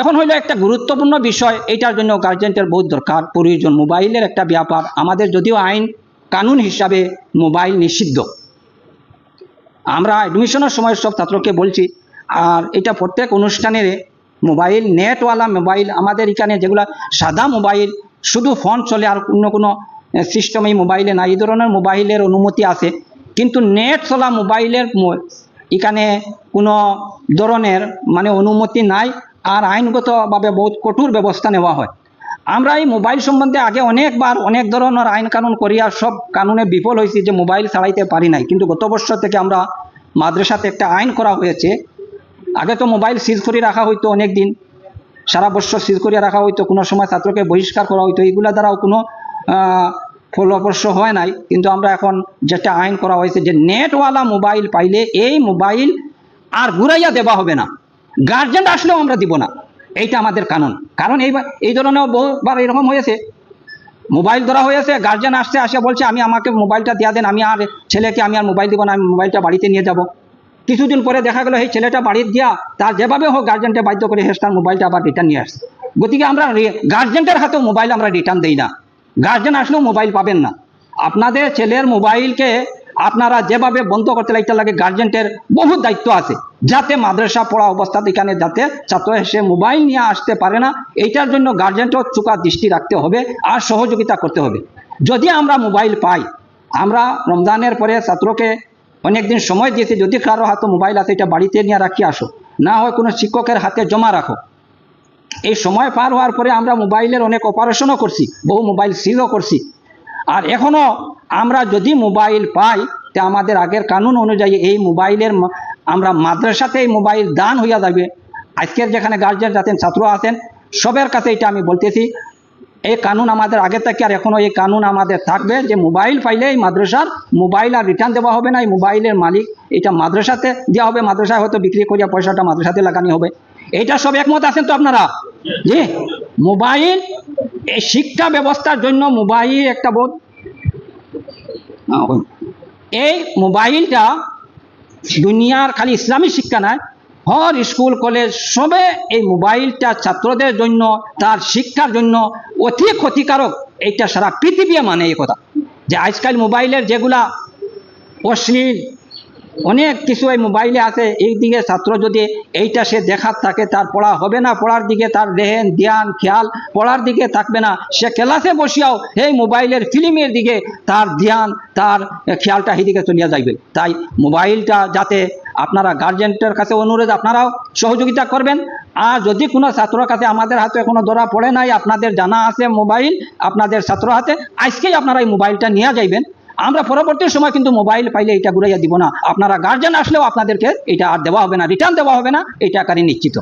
এখন হইল একটা গুরুত্বপূর্ণ বিষয় এটার জন্য গার্জেন্টের বহুত দরকার। প্রয়োজন মোবাইলের একটা ব্যাপার। আমাদের যদিও আইন কানুন হিসাবে মোবাইল নিষিদ্ধ। আমরা অ্যাডমিশনের সময় সব ছাত্রকে বলছি, আর এটা প্রত্যেক অনুষ্ঠানের মোবাইল নেটওয়ালা মোবাইল, আমাদের এখানে যেগুলা সাদা মোবাইল, শুধু ফোন চলে, আর অন্য কোনো সিস্টেম এই মোবাইলে নাই। এই ধরনের মোবাইলের অনুমতি আছে। কিন্তু নেট চলা মোবাইলের এখানে কোনো ধরনের মানে অনুমতি নাই। আর আইনগতভাবে বহুত কঠোর ব্যবস্থা নেওয়া হয়। আমরা এই মোবাইল সম্বন্ধে আগে অনেকবার অনেক ধরনের আইন কানুন করিয়া সব কানুনে বিফল হয়েছি যে মোবাইল ছাড়াইতে পারি নাই। কিন্তু গত বছর থেকে আমরা মাদ্রাসাতে একটা আইন করা হয়েছে। আগে তো মোবাইল সিজ করে রাখা হইতো অনেক দিন সারা বছর সিজ করে রাখা হইতো, কোনো সময় ছাত্রকে বহিষ্কার করা হইতো। এগুলা দ্বারাও কোনো ফলপ্রসূ হয় নাই। কিন্তু আমরা এখন যেটা আইন করা হয়েছে যে নেটওয়ালা মোবাইল পাইলে এই মোবাইল আর ঘুরাইয়া দেওয়া হবে না। গার্জেন আসলেও আমরা দিব না। এইটা আমাদের কানুন। কারণ এইবার এই ধরনের বহুবার এরকম হয়েছে। মোবাইল ধরা হয়েছে গার্জেন আসছে, আসে বলছে, আমি আমাকে মোবাইলটা দেওয়া দেন, আমি আর ছেলেকে আমি আর মোবাইল দিব না, আমি মোবাইলটা বাড়িতে নিয়ে যাব। কিছুদিন পরে দেখা গেল, এই ছেলেটা বাড়ির দিয়া, তার যেভাবে হোক গার্জেনটা বাধ্য করে হেস তার মোবাইলটা আবার রিটার্ন নিয়ে আসছে। গতিকে আমরা গার্জেন্টের হাতেও মোবাইল আমরা রিটার্ন দিই না। গার্জেন আসলেও মোবাইল পাবেন না। আপনাদের ছেলের মোবাইলকে আপনারা যেভাবে বন্ধ করতে লাগতে লাগে গার্জেন্টের বহু দায়িত্ব আছে। যাতে মাদ্রাসা পড়া অবস্থাতে এখানে যাতে ছাত্র এসে মোবাইল নিয়ে আসতে পারে না, এইটার জন্য গার্জেন্টও চোখা দৃষ্টি রাখতে হবে আর সহযোগিতা করতে হবে। যদি আমরা মোবাইল পাই, আমরা রমজানের পরে ছাত্রকে অনেকদিন সময় দিয়েছি, যদি কারও হাতে মোবাইল আছে, এটা বাড়িতে নিয়ে রাখি, আসো। না হয় কোনো শিক্ষকের হাতে জমা রাখো। এই সময় পার হওয়ার পরে আমরা মোবাইলের অনেক অপারেশনও করছি, বহু মোবাইল সিলও করছি। আর এখনও আমরা যদি মোবাইল পাই, তা আমাদের আগের কানুন অনুযায়ী এই মোবাইলের আমরা মাদ্রাসাতে এই মোবাইল দান হইয়া যাবে আজকের যেখানে গার্জেন আছেন ছাত্র আছেন সবের কাছে এটা আমি বলতেছি এই কানুন আমাদের আগে থেকে আর এখনও এই কানুন আমাদের থাকবে যে মোবাইল পাইলে এই মাদ্রাসার মোবাইল আর রিটার্ন দেওয়া হবে না এই মোবাইলের মালিক এটা মাদ্রাসাতে দেওয়া হবে মাদ্রাসায় হয়তো বিক্রি করিয়া পয়সাটা মাদ্রাসাতে লাগানি হবে। এইটা সব একমত আছেন তো আপনারা? জি? মোবাইল এই শিক্ষা ব্যবস্থার জন্য মোবাইল একটা হ্যাঁ, এই মোবাইলটা দুনিয়ার খালি ইসলামী শিক্ষা নয় হর স্কুল, কলেজ, সবে এই মোবাইলটা ছাত্রদের জন্য, তার শিক্ষার জন্য অতি ক্ষতিকারক। এইটা সারা পৃথিবী মানে এই কথা। যে আজকাল মোবাইলের যেগুলা অশ্লীল অনেক কিছু এই মোবাইলে আছে, এই দিকে ছাত্র যদি এইটা সে দেখার থাকে, তার পড়া হবে না, পড়ার দিকে তার রেহেন ধ্যান, খেয়াল, পড়ার দিকে থাকবে না, সে ক্লাসে বসিয়াও এই মোবাইলের ফিল্মের দিকে তার ধ্যান, তার খেয়ালটা সেদিকে চলিয়া যাইবে। তাই মোবাইলটা যাতে আপনারা গার্জেন্টের কাছে অনুরোধ, আপনারাও সহযোগিতা করবেন। আর যদি কোনো ছাত্রর কাছে আমাদের হাতে এখনও ধরা পড়ে নাই, আপনাদের জানা আছে মোবাইল, আপনাদের ছাত্র হাতে, আজকেই আপনারা এই মোবাইলটা নিয়ে যাইবেন। আমরা পরবর্তী সময় কিন্তু মোবাইল পাইলে এটা ঘুরাইয়া দিব না। আপনারা গার্জেন আসলেও আপনাদেরকে এটা আর দেওয়া হবে না রিটার্ন দেওয়া হবে না, এটা আকারে নিশ্চিত।